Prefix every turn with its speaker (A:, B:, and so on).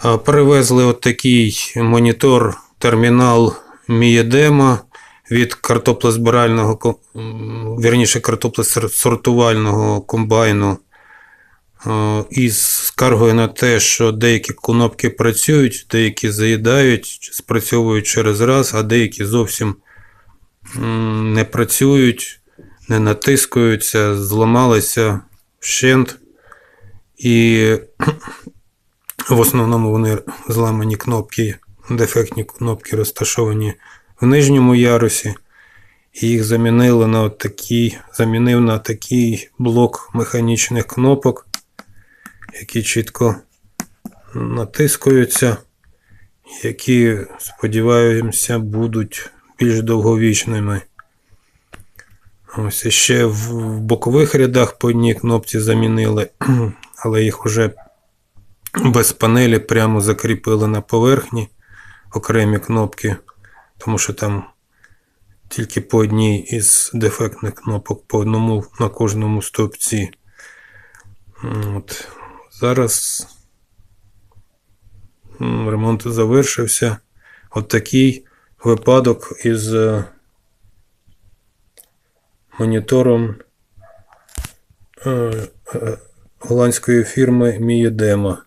A: Привезли от такий монітор термінал Мієдема від картоплезбирального, вірніше картоплесортувального комбайну із скаргою на те, що деякі кнопки працюють, деякі заїдають, спрацьовують через раз, а деякі зовсім не працюють, не натискаються, зламалися вщент. І в основному вони зламані кнопки, дефектні кнопки розташовані в нижньому ярусі. І їх замінили на такий, замінив на такий блок механічних кнопок, які чітко натискаються, які, сподіваємося, будуть більш довговічними. Ось ще в бокових рядах по одній кнопці замінили, але їх вже без панелі прямо закріпили на поверхні окремі кнопки, тому що там тільки по одній із дефектних кнопок, по одному на кожному стовпці. От. Зараз ремонт завершився. От такий випадок із е, монітором е, е, голландської фірми Мієдема.